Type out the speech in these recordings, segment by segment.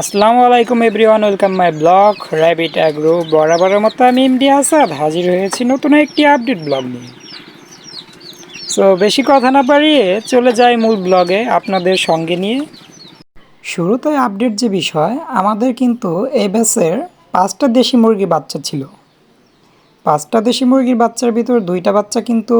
আসসালামু আলাইকুম everyone, welcome my blog rabbit agro বরাবরের মতো আমি এমডি আসাদ, হাজির হয়েছি নতুন একটি আপডেট ব্লগ নিয়ে। সো বেশি কথা না বাড়িয়ে চলে যাই মূল ব্লগে আপনাদের সঙ্গে নিয়ে। শুরুতে আপডেট যে বিষয়, আমাদের কিন্তু এই ব্যাচের পাঁচটা দেশি মুরগি বাচ্চা ছিল। পাঁচটা দেশি মুরগির বাচ্চার ভিতর দুইটা বাচ্চা কিন্তু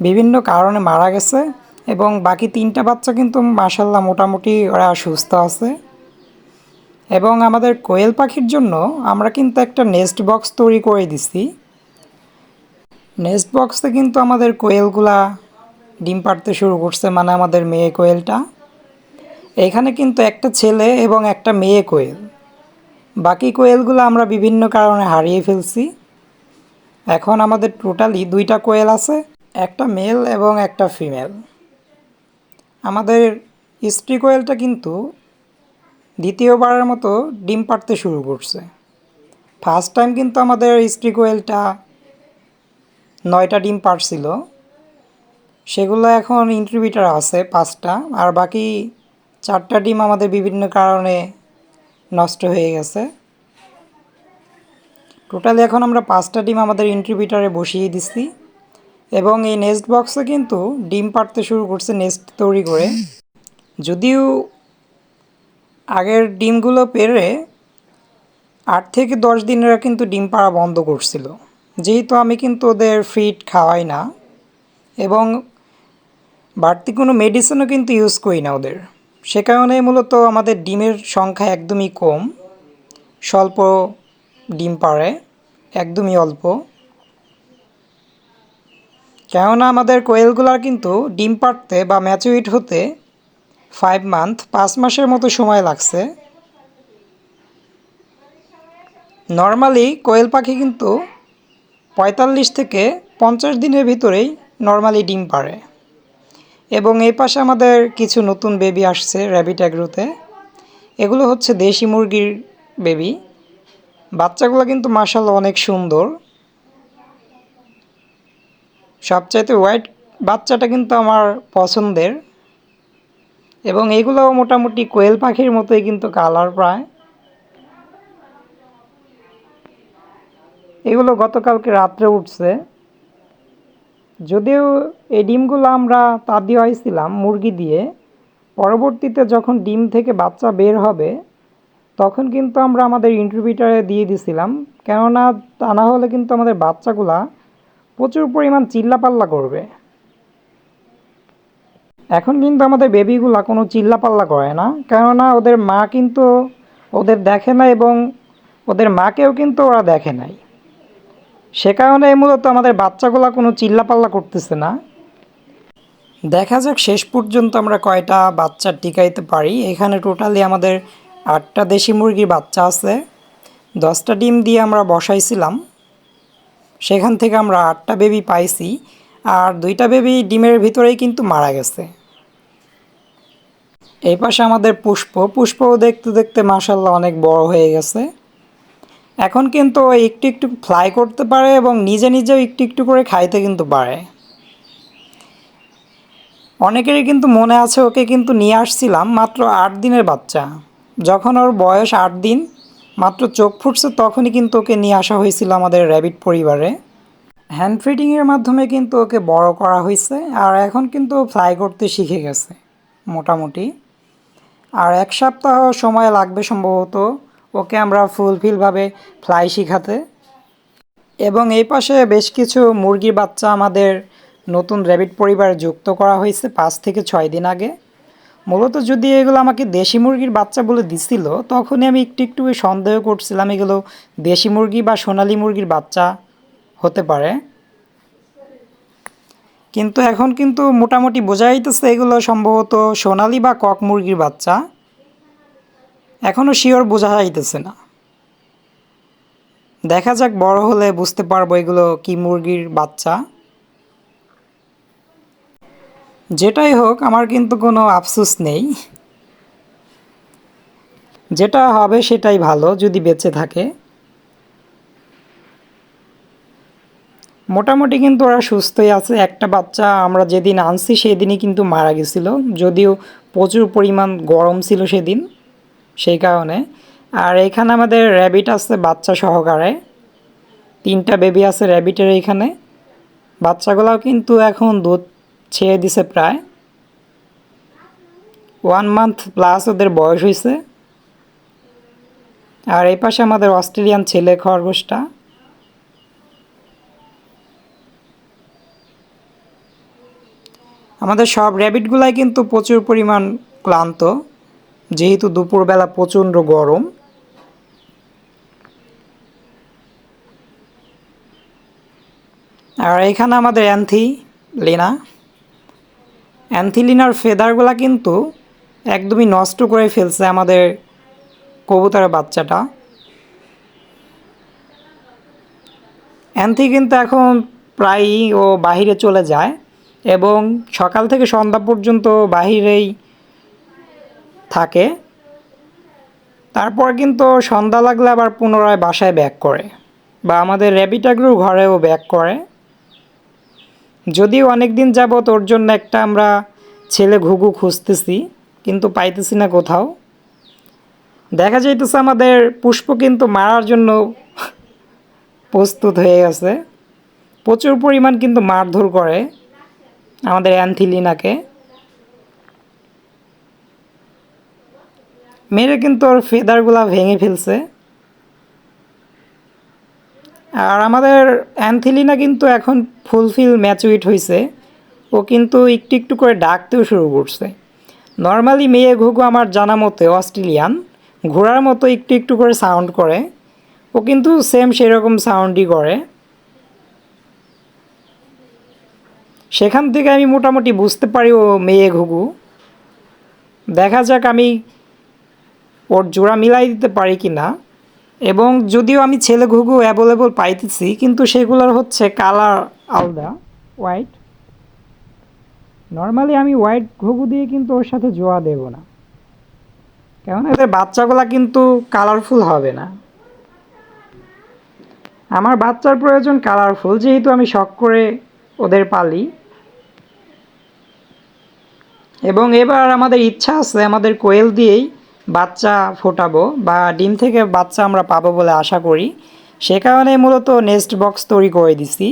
বিভিন্ন কারণে মারা গেছে। এবং বাকি তিনটা বাচ্চা কিন্তু মাসাল্লাহ মোটামুটি ওরা সুস্থ আছে। এবং আমাদের কোয়েল পাখির জন্য আমরা কিন্তু একটা নেস্ট বক্স তৈরি করে দিছি। নেস্ট বক্সে কিন্তু আমাদের কোয়েলগুলা ডিম পাড়তে শুরু করছে মানে আমাদের মেয়ে কোয়েলটা। এখানে কিন্তু একটা ছেলে এবং একটা মেয়ে কোয়েল। বাকি কোয়েলগুলো আমরা বিভিন্ন কারণে হারিয়ে ফেলছি। এখন আমাদের টোটালি দুইটা কোয়েল আছে, একটা মেল এবং একটা ফিমেল আমাদের স্ত্রী কোয়েলটা কিন্তু দ্বিতীয়বারের মতো ডিম পাড়তে শুরু করছে। ফার্স্ট টাইম কিন্তু আমাদের স্ত্রী কোয়েলটা নয়টা ডিম পাড়ছিল। সেগুলো এখন ইনক্রিবিটার আছে পাঁচটা, আর বাকি চারটা ডিম আমাদের বিভিন্ন কারণে নষ্ট হয়ে গেছে। টোটালি এখন আমরা পাঁচটা ডিম আমাদের ইনক্রিবিটারে বসিয়ে দিচ্ছি এবং এই নেস্ট বক্সে কিন্তু ডিম পাড়তে শুরু করছে নেস্ট তৈরি করে। যদিও আগের ডিমগুলো পেরে আট থেকে দশ দিনেরা কিন্তু ডিম পাড়া বন্ধ করছিল। যেহেতু আমি কিন্তু ওদের ফিড খাওয়াই না এবং বাড়তি কোনো মেডিসিনও কিন্তু ইউজ করি না ওদের। সে কারণে মূলত আমাদের ডিমের সংখ্যা একদমই কম। স্বল্প ডিম পাড়ে, একদমই অল্প। কেননা আমাদের কোয়েলগুলার কিন্তু ডিম পাড়তে বা ম্যাচুইট হতে ফাইভ মান্থ পাঁচ মাসের মতো সময় লাগছে। নর্মালি কোয়েল পাখি কিন্তু পঁয়তাল্লিশ থেকে পঞ্চাশ দিনের ভিতরেই নর্মালি ডিম পাড়ে। এবং এই পাশে আমাদের কিছু নতুন বেবি আসছে র্যাবিট অ্যাগ্রোতে এগুলো হচ্ছে দেশি মুরগির বেবি বাচ্চাগুলো কিন্তু মাসাল্লাহ অনেক সুন্দর। সবচাইতে হোয়াইট বাচ্চাটা কিন্তু আমার পছন্দের। এবং এগুলোও মোটামুটি কোয়েল পাখির মতোই কিন্তু কালার প্রায়। এগুলো গতকালকে রাত্রে উঠছে। যদিও এই ডিমগুলো আমরা তা দিয়ে মুরগি দিয়ে, পরবর্তীতে যখন ডিম থেকে বাচ্চা বের হবে, তখন কিন্তু আমরা আমাদের ইন্টারভিউটারে দিয়ে দিছিলাম। কেননা তা না হলে কিন্তু আমাদের বাচ্চাগুলা প্রচুর পরিমাণ চিল্লাপাল্লা করবে। এখন কিন্তু আমাদের বেবিগুলা কোনো চিল্লাপাল্লা করে না। কেননা ওদের মা কিন্তু ওদের দেখে না এবং ওদের মাকেও কিন্তু ওরা দেখে নাই। সে কারণে মূলত আমাদের বাচ্চাগুলা কোনো চিল্লাপাল্লা করতেছে না। দেখা যাক শেষ পর্যন্ত আমরা কয়টা বাচ্চা টিকাইতে পারি। এখানে টোটালি আমাদের আটটা দেশি মুরগির বাচ্চা আছে। দশটা ডিম দিয়ে আমরা বসাইছিলাম। সেখান থেকে আমরা আটটা বেবি পাইছি আর দুইটা বেবি ডিমের ভিতরেই কিন্তু মারা গেছে। এই পাশে আমাদের পুষ্প। পুষ্পও দেখতে দেখতে মাসাল্লাহ অনেক বড় হয়ে গেছে। এখন কিন্তু একটু একটু ফ্লাই করতে পারে এবং নিজে নিজেও একটু একটু করে খাইতে কিন্তু পারে। অনেকেরই কিন্তু মনে আছে ওকে কিন্তু নিয়ে আসছিলাম মাত্র আট দিনের বাচ্চা। যখন ওর বয়স আট দিন মাত্র চোখ ফুটছে তখনই কিন্তু ওকে নিয়ে আসা হয়েছিল আমাদের র্যাবিট পরিবারে। হ্যান্ড ফিডিংয়ের মাধ্যমে কিন্তু ওকে বড় করা হয়েছে আর এখন কিন্তু ফ্লাই করতে শিখে গেছে, মোটামুটি। আর এক সপ্তাহ সময় লাগবে সম্ভবত ওকে আমরা ফুলফিলভাবে ফ্লাই শিখাতে। এবং এই পাশে বেশ কিছু মুরগির বাচ্চা আমাদের নতুন র্যাবিট পরিবারে যুক্ত করা হয়েছে পাঁচ থেকে ছয় দিন আগে। মূলত যদি এগুলো আমাকে দেশি মুরগির বাচ্চা বলে দিছিল, তখনই আমি একটু একটু সন্দেহ করছিলাম এগুলো দেশি মুরগি বা সোনালি মুরগির বাচ্চা হতে পারে। কিন্তু এখন কিন্তু মোটামুটি বোঝা যাইতেছে এগুলো সম্ভবত সোনালি বা কক মুরগির বাচ্চা। এখনও শিওর বোঝা যাইতেছে না। দেখা যাক বড় হলে বুঝতে পারব এগুলো কি মুরগির বাচ্চা। যেটাই হোক, আমার কিন্তু কোনো আফসোস নেই। যেটা হবে সেটাই ভালো, যদি বেঁচে থাকে। মোটামুটি কিন্তু ওরা সুস্থই আছে। একটা বাচ্চা আমরা যেদিন আনছি, সেদিনই কিন্তু মারা গেছিল। যদিও প্রচুর পরিমাণ গরম ছিল সেদিন, সেই কারণে। আর এখানে আমাদের র্যাবিট আছে বাচ্চা সহকারে। তিনটা বেবি আছে র্যাবিটের এইখানে বাচ্চাগুলাও কিন্তু এখন দুধ ছেড়ে দিছে প্রায়। ওয়ান মান্থ প্লাস ওদের বয়স হয়েছে আর এই পাশে আমাদের অস্ট্রেলিয়ান ছেলে খরগোশটা। আমাদের সব র্যাবিটগুলাই কিন্তু প্রচুর পরিমাণ ক্লান্ত, যেহেতু দুপুরবেলা প্রচণ্ড গরম। আর এখানে আমাদের অ্যান্থি লিনা অ্যান্থিলিনার ফেদারগুলা কিন্তু একদমই নষ্ট করে ফেলছে আমাদের কবুতরের বাচ্চাটা। অ্যান্থি কিন্তু এখন প্রায়ই ও বাহিরে চলে যায় এবং সকাল থেকে সন্ধ্যা পর্যন্ত বাহিরেই থাকে। তারপর কিন্তু সন্ধ্যা লাগলে আবার পুনরায় বাসায় ব্যাক করে বা আমাদের র্যাবিটাগ্রু ঘরেও ব্যাক করে। যদিও অনেক দিন যাবৎ ওর জন্য একটা আমরা ছেলে ঘুঘু খুঁজতেছি, কিন্তু পাইতেছি না কোথাও। দেখা যাইতেছে আমাদের পুষ্প কিন্তু মারার জন্য প্রস্তুত হয়ে গেছে। প্রচুর পরিমাণ কিন্তু মারধর করে আমাদের অ্যান্থিলিনাকে। মেরে কিন্তু ওর ফেদারগুলা ভেঙে ফেলছে। আর আমাদের অ্যান্থিলিনা কিন্তু এখন ফুলফিল ম্যাচুইট হয়েছে ও কিন্তু একটু একটু করে ডাকতেও শুরু করছে। নর্মালি মেয়ে ঘুঘু আমার জানা মতে অস্ট্রেলিয়ান। ঘোড়ার মতো একটু একটু করে সাউন্ড করে। ও কিন্তু সেম সেরকম সাউন্ডই করে। সেখান থেকে আমি মোটামুটি বুঝতে পারি ও মেয়ে ঘুঘু। দেখা যাক আমি ওর জোড়া মিলাই দিতে পারি কি না এবং যদিও আমি ছেলে ঘুঘু অ্যাভেলেবল পাইতেছি, কিন্তু সেগুলোর হচ্ছে কালার আলাদা হোয়াইট নর্মালি আমি হোয়াইট ঘুঘু দিয়ে কিন্তু ওর সাথে জোয়া দেব না। কেননা এদের বাচ্চাগুলা কিন্তু কালারফুল হবে না। আমার বাচ্চার প্রয়োজন কালারফুল যেহেতু আমি শখ করে ওদের পালি। এবং এবার আমাদের ইচ্ছা আছে আমাদের কোয়েল দিয়েই বাচ্চা ফোটাবো বা ডিম থেকে বাচ্চা আমরা পাবো বলে আশা করি। সে কারণে মূলত নেস্ট বক্স তৈরি করে দিছি।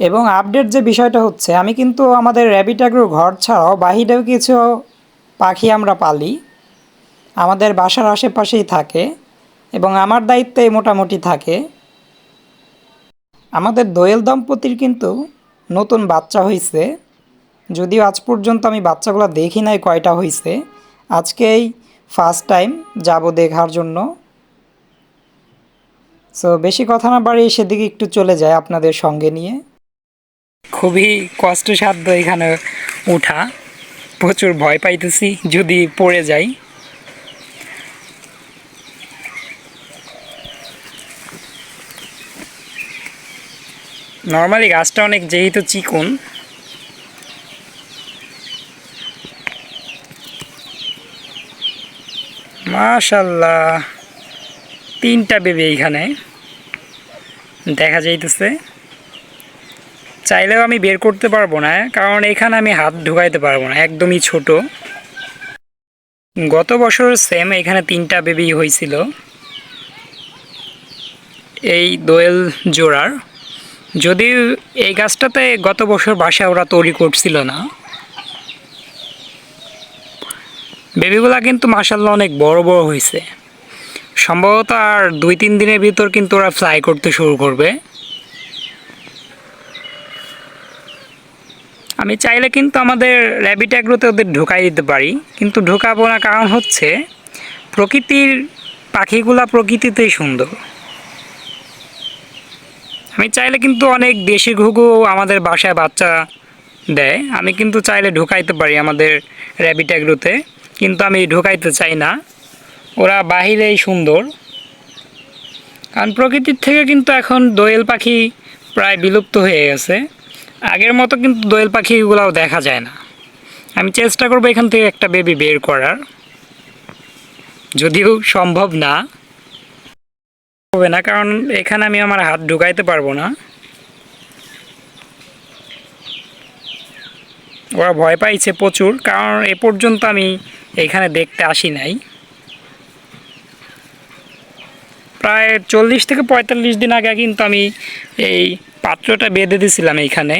এবং আপডেট যে বিষয়টা হচ্ছে, আমি কিন্তু আমাদের র্যাবিট অ্যাগ্রোর ঘর ছাড়াও বাহিরেও কিছু পাখি আমরা পালি। আমাদের বাসার আশেপাশেই থাকে এবং আমার দায়িত্বে মোটামুটি থাকে। আমাদের দোয়েল দম্পতির কিন্তু নতুন বাচ্চা হয়েছে যদিও আজ পর্যন্ত আমি বাচ্চাগুলো দেখি নাই কয়টা হয়েছে আজকেই ফার্স্ট টাইম যাব দেখার জন্য। সো বেশি কথা না বাড়িয়ে সেদিকে একটু চলে যায় আপনাদের সঙ্গে নিয়ে। খুবই কষ্টসাধ্য এখানে ওঠা প্রচুর ভয় পাইতেছি, যদি পড়ে যাই। নর্মালি গাছটা অনেক যেহেতু চিকন মাশাল্লাহ তিনটা বেবি এইখানে। দেখা যাইতেছে। চাইলেও আমি বের করতে পারব না, কারণ এখানে আমি হাত ঢুকাইতে পারব না, একদমই ছোট। গত বছর সেম এখানে তিনটা বেবি হয়েছিল এই দোয়েল জোড়ার। যদিও এই গাছটাতে গত বছর বাসা ওরা তৈরি করছিল না। বেবিগুলা কিন্তু মাসাল্লাহ অনেক বড় বড় হয়েছে সম্ভবত আর দুই তিন দিনের ভিতর কিন্তু ওরা ফ্লাই করতে শুরু করবে। আমি চাইলে কিন্তু আমাদের র্যাবিট অ্যাগ্রোতে ওদের ঢোকাই দিতে পারি, কিন্তু ঢোকাবো না কারণ হচ্ছে প্রকৃতির পাখিগুলা প্রকৃতিতেই সুন্দর। আমি চাইলে কিন্তু অনেক দেশি ঘুঘু আমাদের বাসায় বাচ্চা দেয়, আমি কিন্তু চাইলে ঢুকাইতে পারি আমাদের র্যাবিট অ্যাগ্রোতে কিন্তু আমি ঢুকাইতে চাই না। ওরা বাহিরেই সুন্দর। কারণ প্রকৃতির থেকে কিন্তু এখন দোয়েল পাখি প্রায় বিলুপ্ত হয়ে গেছে। আগের মতো কিন্তু দোয়েল পাখিগুলোও দেখা যায় না। আমি চেষ্টা করব এখান থেকে একটা বেবি বের করার। যদিও সম্ভব না। হবে না, কারণ এখানে আমি আমার হাত ঢুকাইতে পারব না। ওরা ভয় পাইছে প্রচুর, কারণ এ পর্যন্ত আমি এইখানে দেখতে আসি নাই। প্রায় চল্লিশ থেকে পঁয়তাল্লিশ দিন আগে কিন্তু আমি এই পাত্রটা বেঁধে দিয়েছিলাম এইখানে